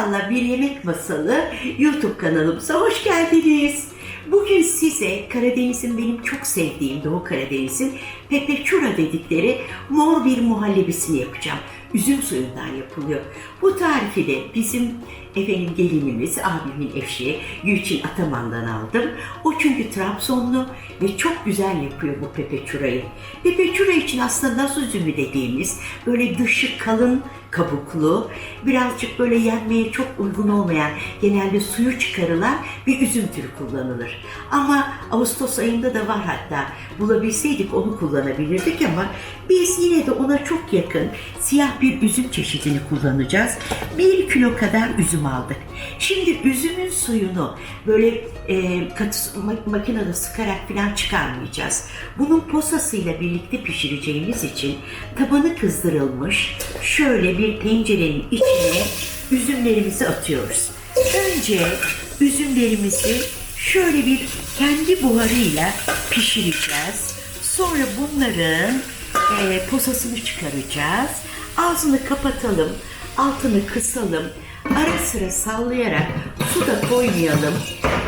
Masalla Bir Yemek Masalı YouTube kanalımıza hoş geldiniz. Bugün size Karadeniz'in benim çok sevdiğim Doğu Karadeniz'in pepechura dedikleri mor bir muhallebisini yapacağım. Üzüm suyundan yapılıyor. Bu tarifi de bizim efendim gelinimiz, abimin eşi Gülçin Ataman'dan aldım. O çünkü Trabzonlu ve çok güzel yapıyor bu pepechurayı. Pepechura için aslında naz üzümü dediğimiz böyle dışı kalın kabuklu, birazcık böyle yenmeye çok uygun olmayan, genelde suyu çıkarılan bir üzüm türü kullanılır. Ama Ağustos ayında da var hatta. Bulabilseydik onu kullanabilirdik ama biz yine de ona çok yakın siyah bir üzüm çeşidini kullanacağız. Bir kilo kadar üzüm aldık. Şimdi üzümün suyunu böyle e, katı ma- makinede sıkarak falan çıkarmayacağız. Bunun posasıyla birlikte pişireceğimiz için tabanı kızdırılmış şöyle bir tencerenin içine üzümlerimizi atıyoruz. Önce üzümlerimizi şöyle bir kendi buharıyla pişireceğiz. Sonra bunların e, posasını çıkaracağız. Ağzını kapatalım, altını kısalım. Ara sıra sallayarak su da koymayalım.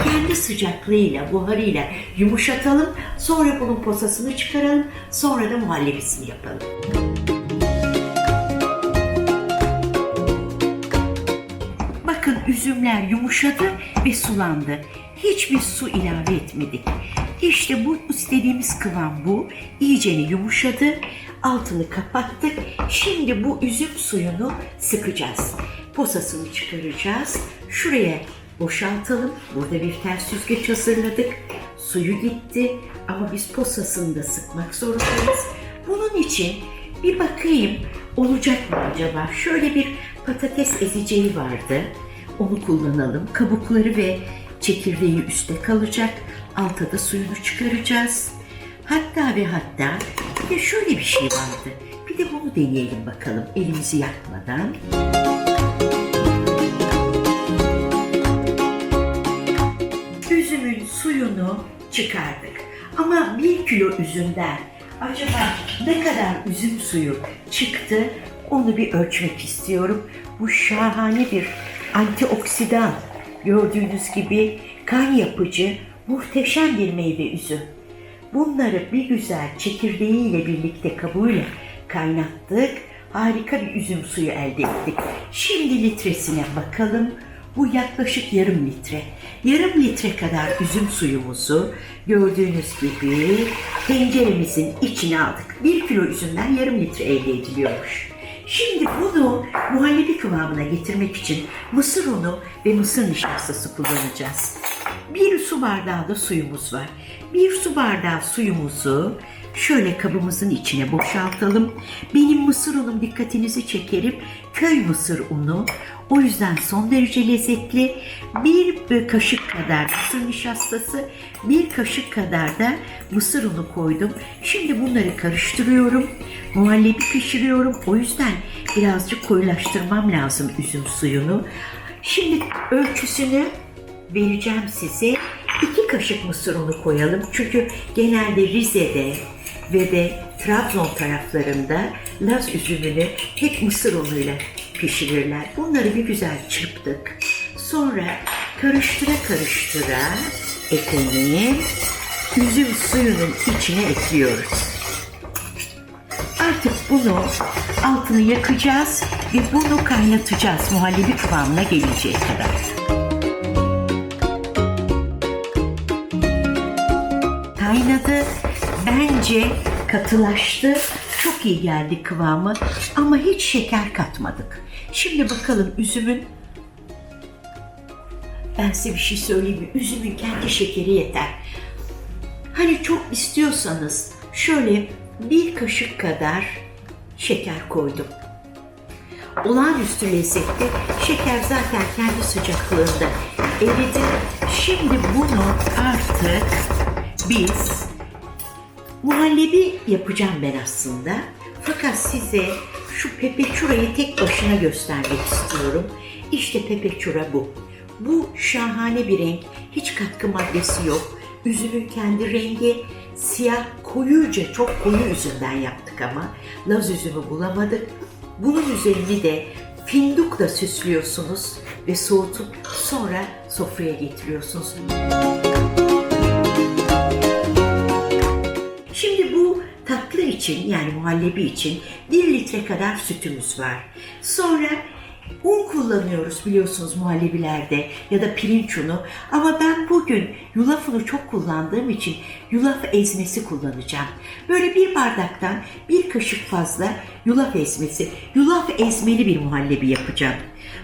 Kendi sıcaklığıyla, buharıyla yumuşatalım. Sonra bunun posasını çıkaralım. Sonra da muhallebisini yapalım. Bakın üzümler yumuşadı ve sulandı. Hiçbir su ilave etmedik. İşte bu istediğimiz kıvam bu. İyicene yumuşadı. Altını kapattık. Şimdi bu üzüm suyunu sıkacağız. Posasını çıkaracağız. Şuraya boşaltalım. Burada bir ters süzgeç hazırladık. Suyu gitti ama biz posasını da sıkmak zorundayız. Bunun için bir bakayım olacak mı acaba? Şöyle bir patates ezeceği vardı. Onu kullanalım. Kabukları ve çekirdeği üstte kalacak. Altta da suyunu çıkaracağız. Hatta ve hatta bir de şöyle bir şey vardı. Bir de bunu deneyelim bakalım elimizi yakmadan. Üzümün suyunu çıkardık. Ama bir kilo üzümden acaba ne kadar üzüm suyu çıktı onu bir ölçmek istiyorum. Bu şahane bir antioksidan gördüğünüz gibi kan yapıcı muhteşem bir meyve üzüm. Bunları bir güzel çekirdeğiyle birlikte kabuğuyla kaynattık. Harika bir üzüm suyu elde ettik. Şimdi litresine bakalım. Bu yaklaşık yarım litre. Yarım litre kadar üzüm suyumuzu gördüğünüz gibi tenceremizin içine aldık. Bir kilo üzümden yarım litre elde ediliyormuş. Şimdi bunu muhallebi kıvamına getirmek için mısır unu ve mısır nişastası kullanacağız. Bir su bardağı da suyumuz var. Bir su bardağı suyumuzu şöyle kabımızın içine boşaltalım. Benim mısır unum dikkatinizi çekerim. Köy mısır unu. O yüzden son derece lezzetli. Bir kaşık kadar mısır nişastası, bir kaşık kadar da mısır unu koydum. Şimdi bunları karıştırıyorum. Muhallebi pişiriyorum. O yüzden birazcık koyulaştırmam lazım üzüm suyunu. Şimdi ölçüsünü vereceğim size. İki kaşık mısır unu koyalım. Çünkü genelde Rize'de ve de Trabzon taraflarında Laz üzümünü hep mısır unuyla pişirirler. Bunları bir güzel çırptık. Sonra karıştıra karıştıra efendim üzüm suyunun içine ekliyoruz. Artık bunu altını yakacağız ve bunu kaynatacağız muhallebi kıvamına gelinceye kadar. Bence katılaştı. Çok iyi geldi kıvamı ama hiç şeker katmadık. Şimdi bakalım üzümün ben size bir şey söyleyeyim mi? Üzümün kendi şekeri yeter. Hani çok istiyorsanız şöyle bir kaşık kadar şeker koydum. Olağanüstü lezzetli. Şeker zaten kendi sıcaklığında eridi. Şimdi bunu artık biz muhallebi yapacağım ben aslında. Fakat size şu pepechura'yı tek başına göstermek istiyorum. İşte pepechura bu. Bu şahane bir renk. Hiç katkı maddesi yok. Üzümün kendi rengi siyah koyuca çok koyu üzümden yaptık ama laz üzümü bulamadık. Bunun üzerini de findukla süslüyorsunuz ve soğutup sonra sofraya getiriyorsunuz. Şimdi için yani muhallebi için 1 litre kadar sütümüz var. Sonra un kullanıyoruz biliyorsunuz muhallebilerde ya da pirinç unu. Ama ben bugün yulaf unu çok kullandığım için yulaf ezmesi kullanacağım. Böyle bir bardaktan bir kaşık fazla yulaf ezmesi, yulaf ezmeli bir muhallebi yapacağım.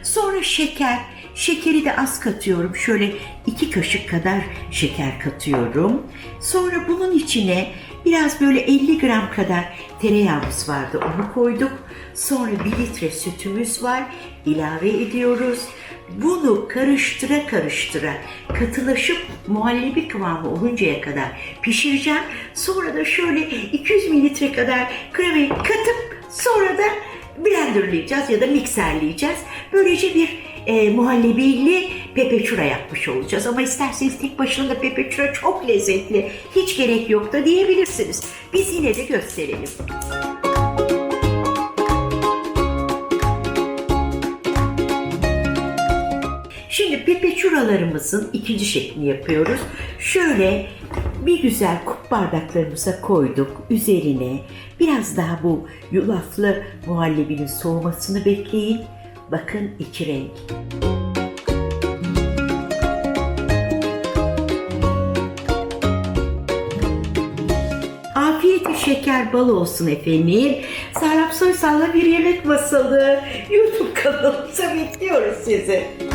Sonra şeker, Şekeri de az katıyorum. Şöyle iki kaşık kadar şeker katıyorum. Sonra bunun içine biraz böyle 50 gram kadar tereyağımız vardı. Onu koyduk. Sonra bir litre sütümüz var. ilave ediyoruz. Bunu karıştıra karıştıra katılaşıp muhallebi kıvamı oluncaya kadar pişireceğim. Sonra da şöyle 200 mililitre kadar kremayı katıp sonra da blenderlayacağız ya da mikserleyeceğiz. Böylece bir e, muhallebili pepeçura yapmış olacağız. Ama isterseniz tek başına da pepeçura çok lezzetli. Hiç gerek yok da diyebilirsiniz. Biz yine de gösterelim. Şimdi pepeçuralarımızın ikinci şeklini yapıyoruz. Şöyle bir güzel kup bardaklarımıza koyduk. Üzerine biraz daha bu yulaflı muhallebinin soğumasını bekleyin. Bakın iki renk. Afiyet şeker bal olsun efendim. Serap Soysal'la bir yemek masalı. YouTube kanalımıza bekliyoruz sizi.